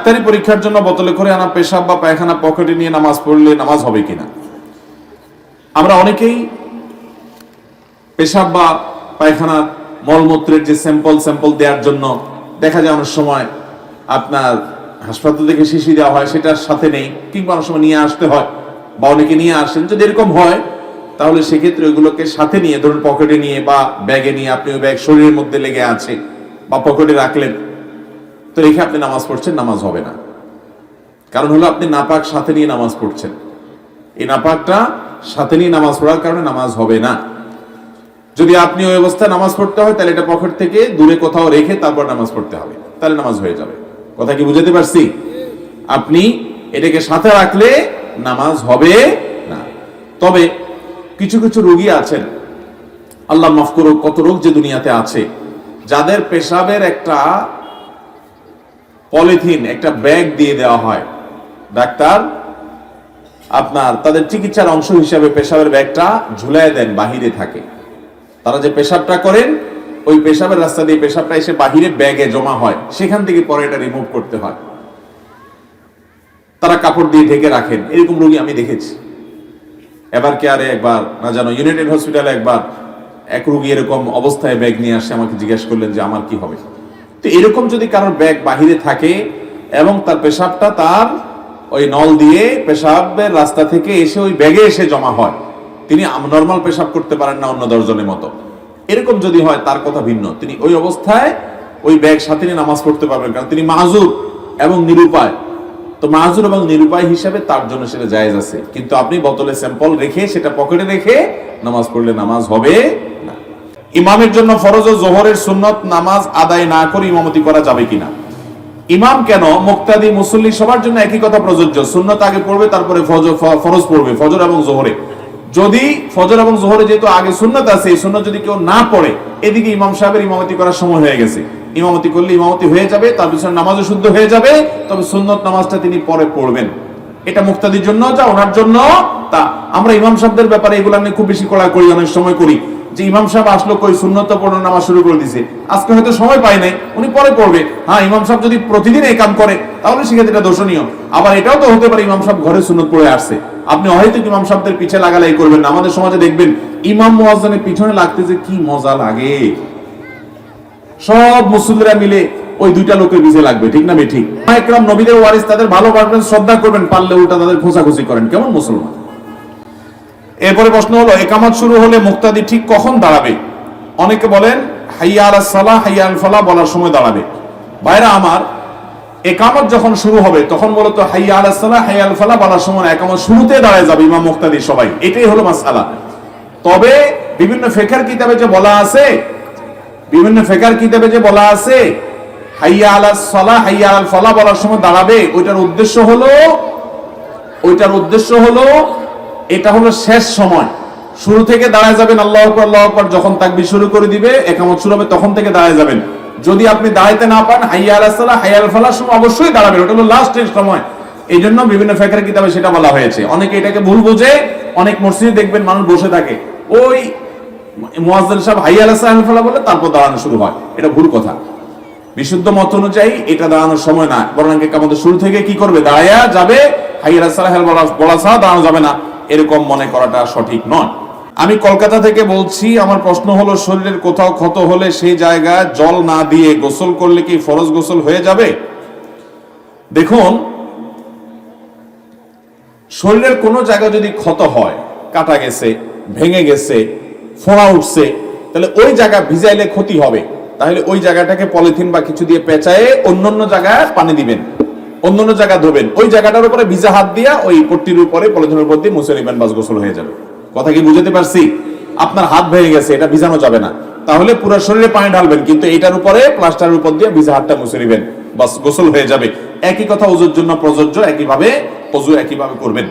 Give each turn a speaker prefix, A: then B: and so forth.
A: ডাক্তারি পরীক্ষার জন্য বোতলে করে আনা পেশাব বা পায়খানা পকেটে নিয়ে নামাজ পড়লে নামাজ হবে কিনা? আমরা অনেকেই পেশাব বা পায়খানার মলমূত্রের যে স্যাম্পল স্যাম্পল দেওয়ার জন্য দেখা যায় অনেক সময় আপনার হাসপাতাল থেকে শিশি দেওয়া হয়, সেটার সাথে নেই, কিংবা অনেক সময় নিয়ে আসতে হয়, বা অনেকে নিয়ে আসেন। যদি এরকম হয়, তাহলে সেক্ষেত্রে ওইগুলোকে সাথে নিয়ে, ধরুন পকেটে নিয়ে বা ব্যাগে নিয়ে, আপনি ওই ব্যাগ শরীরের মধ্যে লেগে আছে, বা পকেটে রাখলেন তো রেখে আপনি নামাজ পড়ছেন, নামাজ হবে না। কারণ হলো আপনি নাপাক সাথে নিয়ে নামাজ পড়ছেন। এই নাপাকটা সাথে নিয়ে নামাজ পড়ার কারণে নামাজ হবে না। যদি আপনি ওই অবস্থায় নামাজ পড়তে হয়, তাহলে এটা পকেট থেকে দূরে কোথাও রেখে তারপর নামাজ পড়তে হবে। তাহলে নামাজ হয়ে যাবে। কথা কি বুঝাতে পারছি? আপনি এটাকে সাথে রাখলে নামাজ হবে না। তবে কিছু কিছু রোগী আছেন। আল্লাহ মাফ করুক, কত রোগ যে দুনিয়াতে আছে। যাদের পেশাবের একটা পলিথিন, একটা ব্যাগ দিয়ে দেওয়া হয়। ডাক্তার, আপনার, তাদের চিকিৎসার অংশ হিসাবে পেশাবের ব্যাগটা ঝুলাই দেন, বাহিরে থাকে। তারা যে পেশাবটা করেন, ওই পেশাবের রাস্তা দিয়ে পেশাবটা এসে বাহিরে ব্যাগে জমা হয়। সেখান থেকে পরে এটা রিমুভ করতে হয়। তারা কাপড় দিয়ে ঢেকে রাখেন। এরকম রোগী আমি দেখেছি। এবার কেয়ারে একবার, না জানো ইউনাইটেড হসপিটালে একবার এক রোগী এরকম অবস্থায় ব্যাগ নিয়ে আসে, আমাকে জিজ্ঞেস করলেন যে আমার কি হবে? তো এরকম যদি কারোর ব্যাগ বাহিরে থাকে এবং তার পেশাবটা তার ওই নল দিয়ে পেশাবের রাস্তা থেকে এসে ওই ব্যাগে এসে জমা হয়, তিনি নর্মাল পেশাব করতে পারেন না অন্য দশজনের মতো। এরকম যদি হয়, তার কথা ভিন্ন। তিনি ওই অবস্থায় ওই ব্যাগ সাথে নিয়ে নামাজ পড়তে পারবেন, কারণ তিনি মাজুর এবং নিরুপায়। তো মাজুর এবং নিরুপায় হিসাবে তার জন্য সেটা জায়েজ আছে। কিন্তু আপনি বোতলে স্যাম্পল রেখে সেটা পকেটে রেখে নামাজ পড়লে নামাজ হবে ইমামের জন্য ফরজ ও জোহরের সুন্নত নামাজ আদায় না করে ইমামতি করা যাবে কিনা? ইমাম কেন? মুক্তাদি, মুসল্লি সবার জন্য একই কথা প্রযোজ্য। সুন্নত আগে পড়বে, তারপরে ফরজ পড়বে, ফজর এবং জোহরে। যদি ফজর এবং জোহরে যেহেতু আগে সুন্নত আছে সুন্নত যদি কেউ না পড়ে, এদিকে ইমাম সাহেবের ইমামতি করার সময় হয়ে গেছে। ইমামতি করলে ইমামতি হয়ে যাবে, তার পিছনে নামাজও শুদ্ধ হয়ে যাবে, তবে সুন্নত নামাজটা তিনি পরে পড়বেন। এটা মুক্তাদির জন্য যা, ওনার জন্য তা। আমরা ইমাম সাহেবদের ব্যাপারে এগুলো নিয়ে খুব বেশি কড়া করি অনেক সময় করি। যে ইমাম সাহেব আসলো কই পড়ানো নামাজ শুরু করে দিছে। আজকে হয়তো সময় পায় নাই, উনি পরে পড়বে। হ্যাঁ ইমাম সাহেব যদি প্রতিদিন এই কাম করে, তাহলে সেক্ষেত্রে এটা দোষণীয় আবার এটাও তো হতে পারে ইমাম সাহেব ঘরে সুন্নত পড়ে আসছে। আপনি হয়তো ইমাম সাহেবদের পিছে লাগালাই করবেন আমাদের সমাজে দেখবেন, ইমাম মুয়াজ্জানের পিছনে লাগতে যে কি মজা লাগে। সব মুসল্লিরা মিলে ওই দুইটা লোকের পিছে লাগবে, ঠিক না ঠিক একরাম নবীদের ওয়ারিস, তাদের ভালোবাসবেন শ্রদ্ধা করবেন, পারলে উল্টা তাদের খোঁচাখুচি করেন। কেমন মুসলমান? এরপরে প্রশ্ন হলো, একামত শুরু হলে মুক্তাদি ঠিক কখন দাঁড়াবে? অনেকে বলেন, হাইয়া আল সালাহ হাইয়া আল ফালাহ বলার সময় দাঁড়াবে। ভাইরা আমার, একামত যখন শুরু হবে, তখন মূলত হাইয়া আল সালাহ হাইয়া আল ফালাহ বলার সময় একামত শুরুতে দাঁড়ায় যাবে ইমাম মুক্তাদি সবাই। এটাই হলো মাসালা তবে বিভিন্ন ফেকার কিতাবে যে বলা আছে, বিভিন্ন ফেকার কিতাবে যে বলা আছে, হাইয়া আলা সালাহ হাইয়া আল ফালাহ বলার সময় দাঁড়াবে, ওইটার উদ্দেশ্য হলো, ওইটার উদ্দেশ্য হলো এটা হলো শেষ সময়। শুরু থেকে দাঁড়ায় যাবেন, আল্লাহ আকবর আল্লাহ আকবর, যখন তাকবীর শুরু করে দিবে, একামত শুরু হবে, তখন থেকে দাঁড়ায় যাবেন। যদি আপনি দাঁড়াইতে না পান, হাইয়া আলাহ হাইয়া আল সময় অবশ্যই দাঁড়াবেন, ওটা হলো লাস্টের সময়। এই জন্য বিভিন্ন ফেকার কিতাবে সেটা বলা হয়েছে। অনেকে এটাকে ভুল বোঝে, অনেক মসজিদে দেখবেন মানুষ বসে থাকে। ওই মুয়াজ্জিন সাহেব হাইয়া আলাহ সালাহ ফালাহ বলে তারপর দাঁড়ানো শুরু হয়। এটা ভুল কথা। বিশুদ্ধ মত অনুযায়ী এটা দাঁড়ানোর সময় না। বরং আমাদের শুরু থেকে কি করবে? দাঁড়ায়া যাবে, হাইয়া বলা বলা ছাড়া দাঁড়ানো যাবে না। এরকম মনে করাটা সঠিক নয়। আমি কলকাতা থেকে বলছি, আমার প্রশ্ন হলো, শরীরের কোথাও ক্ষত হলে সেই জায়গায় জল না দিয়ে গোসল করলে কি ফরজ গোসল হয়ে যাবে? দেখুন, শরীরের কোনো জায়গা যদি ক্ষত হয়, কাটা গেছে, ভেঙে গেছে, ফোড়া উঠছে, তাহলে ওই জায়গা ভিজাইলে ক্ষতি হবে। তাহলে ওই জায়গাটাকে পলিথিন বা কিছু দিয়ে পেঁচায়ে অন্যান্য জায়গায় পানি দিবেন। অন্যান্য জায়গা ধোবেন। ওই জায়গাটার উপরে ভিজা হাত দিয়া ওই পট্টির উপরে পলিথিনের উপর দিয়ে নিবেন বাস গোসল হয়ে যাবে। কথা কি বুঝতে পারছি? আপনার হাত ভেঙে গেছে, এটা ভিজানো যাবে না। তাহলে পুরো শরীরে পানি ঢালবেন, কিন্তু এটার উপরে প্লাস্টারের উপর দিয়ে ভিজা হাতটা মুছে নেবেন বাস গোসল হয়ে যাবে। একই কথা ওজুর জন্য প্রযোজ্য, একইভাবে অজু একইভাবে করবেন।